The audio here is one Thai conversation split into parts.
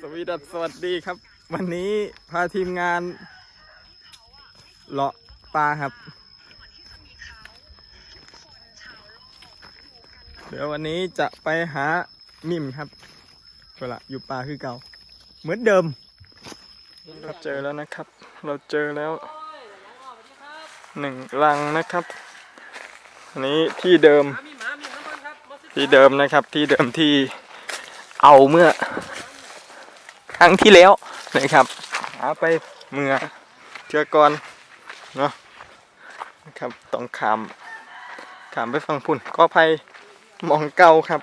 สวีดัสสวัสดีครับ วันนี้พาทีมงานเลาะปลาครับ เดี๋ยววันนี้จะไปหามิมครับเวลาอยู่ป่าคือเก่า เหมือนเดิมครับเจอแล้วนะครับ เราเจอแล้วหนึ่งรังนะครับอันนี้ที่เดิมที่เดิมนะครับที่เดิมที่เอาเมื่อ ครั้งที่แล้วนะครับหาไปเมื่อเชือก่อนเนาะนะครับต้องขามขามไปฟังพุ่นก็ภัยมองเก่าครับ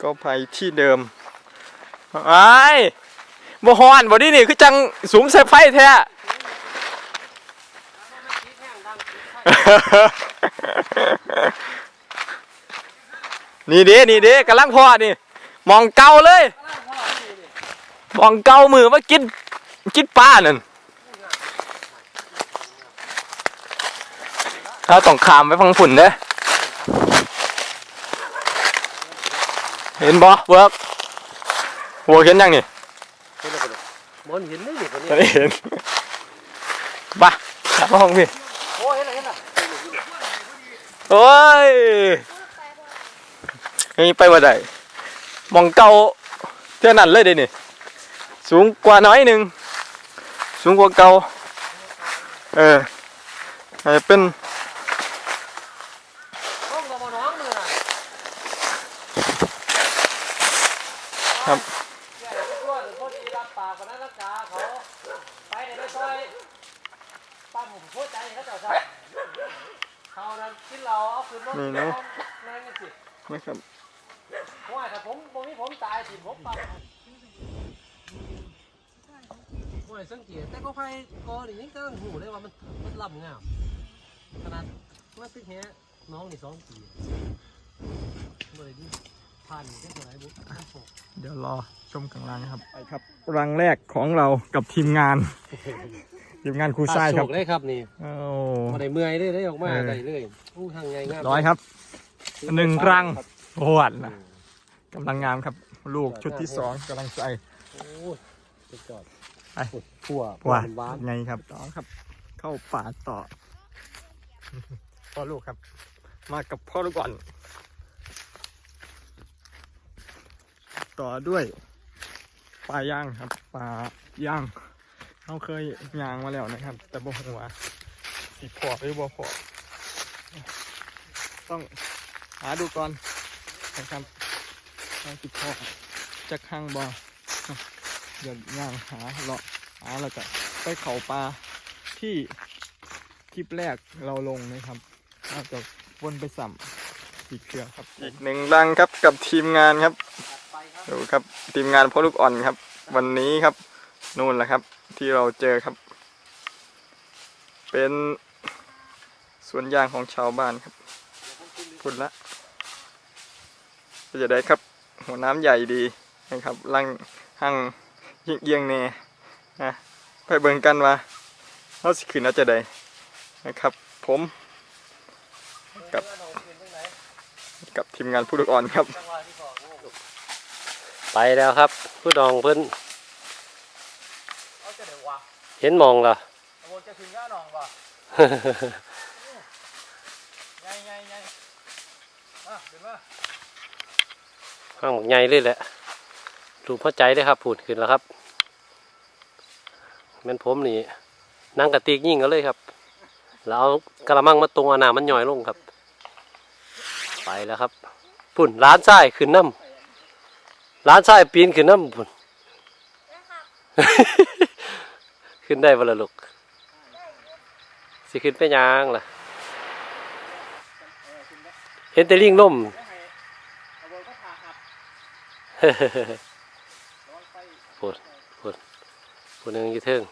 ก็ภัยที่เดิมไอ้บ่ฮอนบ่ดินี่คือจังสูงใส่ไฟแท้นี่เด้นี่เด้กำลังพอนี่ มองเก่าเลย มองเก่ามือมากินกินปลานั่นถ้าต้องขามไปฟังฝุ่นเด้อเห็นบ่เวิร์กหัวเห็นยังนี่มันเห็นได้ดิคนนี้ไม่เห็นบ้าขับมาห้องพี่โอ้เห็นแล้วเห็นแล้วโอ้ยนี่ไปว่าได้มองเก่าเท่านั้นเลยเด้นี่ สูงกว่าน้อยหนึ่ง สูงกว่าเก่า เอออาจจะเป็นห้องกับน้องมือน่ะครับแก่ไปทั่วถึงคนที่รับปากวันนั้นรักษาเขาไปในไปซอยปั๊มโคตรใจเขาเจ้าชายเขานั้นกินเหล้าเอาคืนมาแรงกันสินะครับว่าถ้าผมผมนี่ผมตายสิผมปั๊ม โอ้ยสังเกตแต่ก็ไฟกอนี่ยังก็หูได้ว่ามันมันลำงามขนาดว่าตึกแฮน้องนี่สองปีบ่ได้ดิผ่านแค่เท่าไหร่บุ๊กเดี๋ยวรอชมกลางรังครับไปครับรังแรกของเรากับทีมงานทีมงานครูทรายครับตัดโศกเลยครับนี่โอ้มาได้เมื่อยได้ได้ออกมาเออได้เลยอู้ทางไงงามร้อยครับหนึ่งรังครับโหดอืนะมกำลังงามครับ ลูกชุดที่สองกำลังใส่โอ้ยสุดยอด ไปขั่วว่าหวานไงครับต่อครับ เข้าป่าต่อ พ่อลูกครับ มากับพ่อลูกอ่อน ต่อด้วยปลาย่างครับปลาย่างเขาเคยย่างมาแล้วนะครับ แต่บ่หัวาสีพอหรือบ่พอต้องหาดูก่อนนะครับว่าสิพอจะข้างบ่ เดี๋ยวย่างหาเลาะหาแล้วก็ไปเขาปลาที่คลิปแรกเราลงนะครับอาจะวนไปสัมอีกเครือครับ อีกหนึ่งรังครับกับทีมงานครับดูครับทีมงานพ่อลูกอ่อนครับ วันนี้ครับนู่นแหละครับ ที่เราเจอครับ เป็นสวนยางของชาวบ้านครับพูดละก็จะได้ครับ หัวน้ำใหญ่ดีนะครับลังหัง เยียงเยียงแน่นะไปเบิ่งกันว่าเราสิขึ้นเอาจะได้นะครับ ผมกับกับทีมงานผู้ลูกอ่อนครับ ไปแล้วครับ ผู้ดองเพิ่นเอาจะได้วะเห็นหมองล่ะโอ้จะถึงย่าหนองป่ะไงไงไงอะเดี๋ยวมาห้างหมกใหญ่เลยแหละ ดูพ่อใจได้ครับผุดขึ้นแล้วครับแม่นผมนี่นั่งกระติกยิ่งกันเลยครับ แล้วเอากระมังมาตรงอานามันย่อยลงครับ ไปแล้วครับพุ่นร้านทรายขึ้นน้ำร้านทรายปีนขึ้นน้ำพุ่นขึ้นได้บ่ละลูกสิขึ้นไปยังล่ะ เห็นแต่ลิงล่ม พูดพูดพูดหนึ่งอยู่เทึง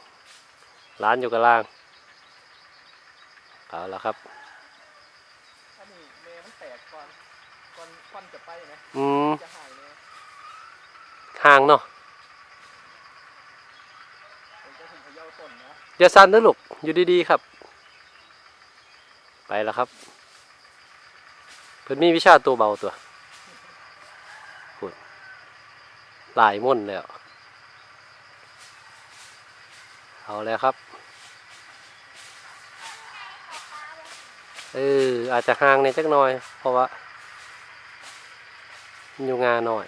ร้านอยู่กับล่างเอาละครับอันนี้เมย์มันแตกก่อนก่อนควันจะไปนะอืมจะหายเลยห่างเนาะผมจะถึงพะเยาต้นนะอย่าสั่นนะลูกอยู่ดีๆครับ ไปแล้วครับเพิ่นมีวิชาตัวเบาตัวพูดหลายม่วนแล้ว เอาแล้วครับ เอออาจจะห่างในจักหน่อย เพราะว่าอยู่งานหน่อย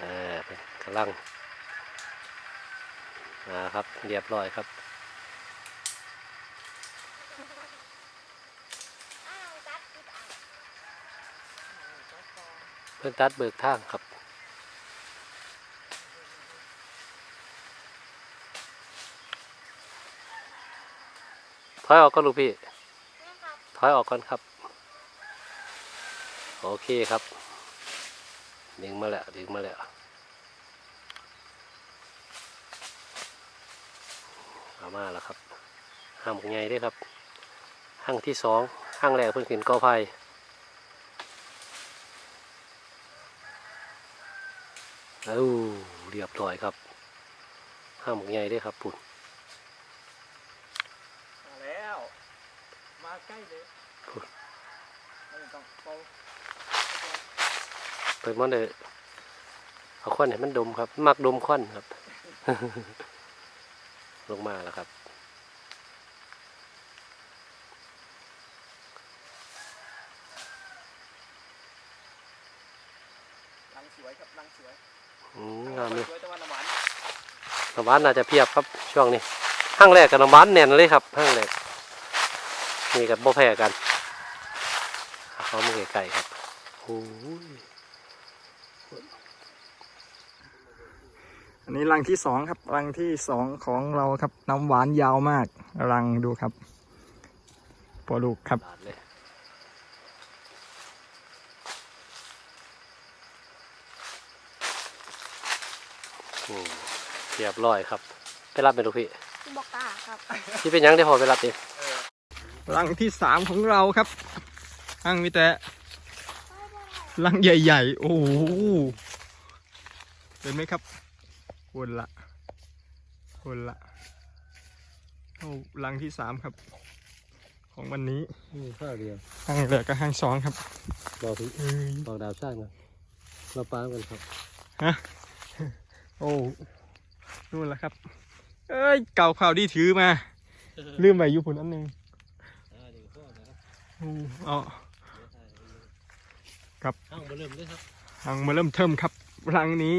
อ่ากำลังนะครับ เรียบร้อยครับเพิ่นตัดเบิกทางครับ อยออกก่อนลูกพี่ ถอยออกก่อนครับ โอเคครับ ดึงมาแล้ว ดึงมาแล้ว เอามาแล้วครับ ห้างใหญ่ด้วยครับ ห้างที่สอง ห้างแรกเพิ่งขึ้นกอไผ่เอ้าเรียบร้อยครับ ห้างใหญ่ด้วยครับปุ่น มาแล้ว มาใกล้ เลยไม่ต้องเป่าเปิดมันเลยเอาควันให้มันดมครับ มักดมควันครับ ลงมาแล้วครับลังสวยครับลังสวยอืมงามเลยสวยตะวันน้ำหวานน้ำหวานน่าจะเพียบครับช่วงนี้ห้างแรกกับน้ำหวานแน่นเลยครับห้างแรก นี่กับโบแพ้กันเอาเขามาไกลๆครับโอ้ยอันนี้รังที่สองครับรังที่สองของเราครับน้ำหวานยาวมากรังดูครับพอลูกครับหลาดเลยอืมเรียบร้อยครับ ไปรับเป็นลูกพี่บอกตาครับที่เป็นหยังได้พอไปรับเอง รังที่สามของเราครับรังมีแต่รังใหญ่ๆ โอ้โหเห็นไหมครับวนละวนละโอ้รังที่สามครับ ของวันนี้ข้าวเดียวรังแรกกับรังสองครับบอกพี่เอ้ยบอกดาวสร้างนะเราปากันครับโอ้นู่นละครับ เอ้ยเก่าข่าวดีถือมา ลืมไปอยู่พุ่นอันหนึงโอ้ เอาครับห้างมาเริ่มเลยครับรังมาเริ่มเทิมครับรังนี้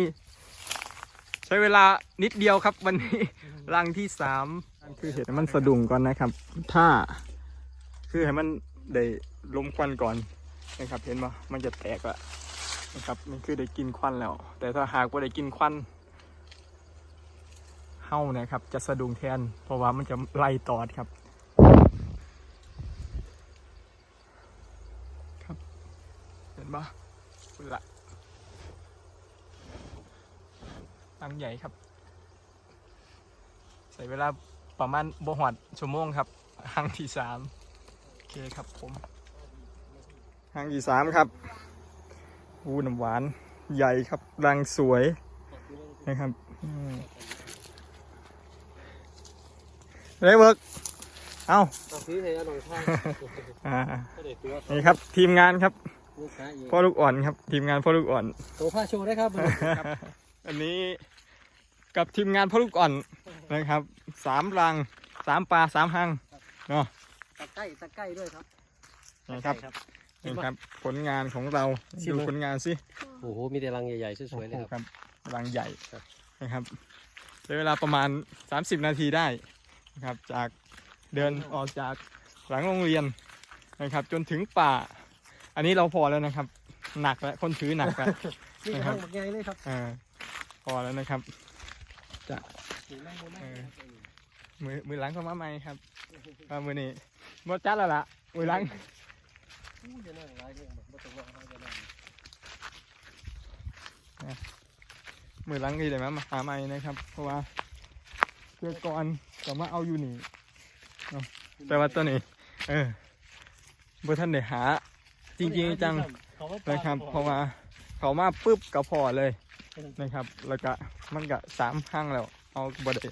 ใช้เวลานิดเดียวครับวันนี้รังที่สามคือเห็นมันสะดุ้งก่อนนะครับ ถ้าคือให้มันได้ลมควันก่อนนะครับ เห็นปะมันจะแตกละนะครับมันคือได้กินควันแล้ว แต่ถ้าหากว่าได้กินควันเฮ้านะครับ จะสะดุ้งแทน เพราะว่ามันจะไล่ตอดครับครับ เห็นปะคุณละ รังใหญ่ครับ ใส่เวลาประมาณบหอดชั่วโมงครับหางที่สามโอเคครับผมหางที่สามครับอูน้ำหวานใหญ่ครับรังสวยนะครับอืมเรเวิร์กเอ้าเอาพี่ให้อร่อยท่าอ่าก็ได้ตัวนี่ครับทีมงานครับลูกค้าเองพ่อลูกอ่อนครับ ทีมงานพ่อลูกอ่อนตัวผ้าโชว์ได้ครับ อันนี้ กับทีมงานพ่อลูกอ่อนนะครับสามรังสามปลาสามหางเนาะตะไคร้ตะไคร้ด้วยครับนะครับเห็นนี่ปะครับผลงานของเราชิมดูเลย ผลงานสิโอ้โห มีแต่รังใหญ่ๆ สวยๆเลยโอ้ครับโหรังใหญ่ครับ นะครับใช้เวลาประมาณ 30 นาทีได้นะครับ จากเดินออกจากหลังโรงเรียนนะครับ จนถึงป่า อันนี้เราพอแล้วนะครับ หนักแล้วคนถือหนักแล้ว นี่กระทั่งหมดใหญ่เลยครับอ่าพอแล้วนะครับ ถึงแม่งบนแม่เออมือมือหลังเข้ามาใหม่ครับอ่ามือนี้หมดจัดแล้วล่ะมือหลังอู้จะนั่งร้ายเรื่องแบบบ่ต้างมือหลังนี่เดี๋ยวมาหาใหม่นะครับ เพราะว่าเพื่อก่อนก็มาเอาอยู่นี่แต่ว่าตัวนี้ เออบท่านได้หา จริง ๆ จังนะครับเพราะว่าเขามาปุ๊บก็พอเลยนะครับ แล้วก็ มันก็สามข้างแล้ว เอาบ่ได้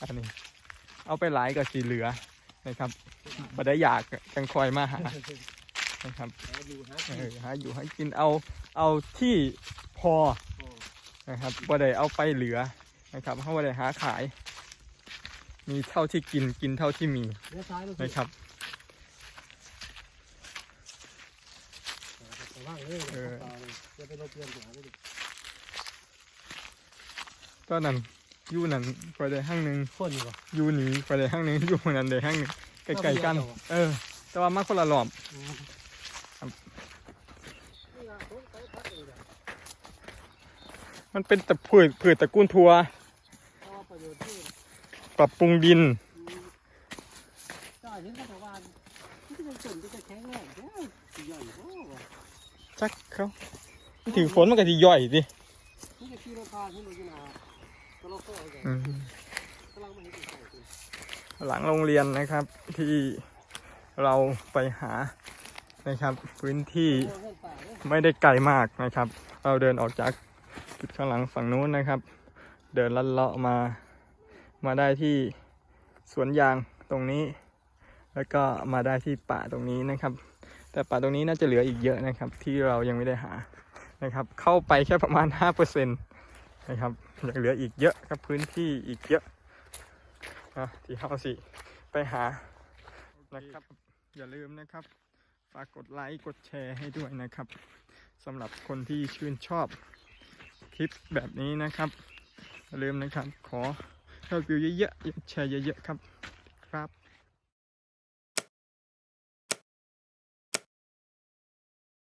อันนี้ เอาไปหลายก็สีเหลือนะครับบ่ได้อยากจังคอยมาหานะครับหาอยู่หาเอกินอหาอยู่ห้กินเอาเอาที่พอนะครับบ่ได้เอาไปเหลือนะครับเพราะว่าได้หาขาย มีเท่าที่กินกินเท่าที่มีนะครับระวังเลยเออจะไปรบเพื่อนหาเลย ตอนนั้นอยู่นั่นก็ได้ห้างหนึ่งคนอยู่ปะอยู่หนีก็ได้ห้างหนึ่งอยู่หม้องนั้นได้ห้างหนึ่งใกล้ๆกัน เออ แต่ว่ามาคนละรอบครับนี่อะผมไปพักเลยเดี๋ยวมันเป็นตะพืชพืชตระกูลทัวเอาประโยชน์ที่ปรับปรุงดินได้เห็นแต่ว่าที่จะจนจะแข็งแรงแค่สิย่อยโอ้จักเขาถึงฝนมันก็สิย่อยดิ หลังโรงเรียนนะครับที่เราไปหานะครับ พื้นที่ไม่ได้ไกลมากนะครับ เราเดินออกจากจุดข้างหลังฝั่งนู้นนะครับ เดินลัดเลาะมามาได้ที่สวนยางตรงนี้ แล้วก็มาได้ที่ป่าตรงนี้นะครับ แต่ป่าตรงนี้น่าจะเหลืออีกเยอะนะครับ ที่เรายังไม่ได้หานะครับ เข้าไปแค่ประมาณ 5%นะครับ ยังเหลืออีกเยอะครับพื้นที่อีกเยอะนะที่เข้าสิไปหานะครับ อย่าลืมนะครับ ฝากกดไลค์กดแชร์ให้ด้วยนะครับสำหรับคนที่ชื่นชอบคลิปแบบนี้นะครับ อย่าลืมนะครับ ขอยอดวิวเยอะๆแชร์เยอะๆครับครับ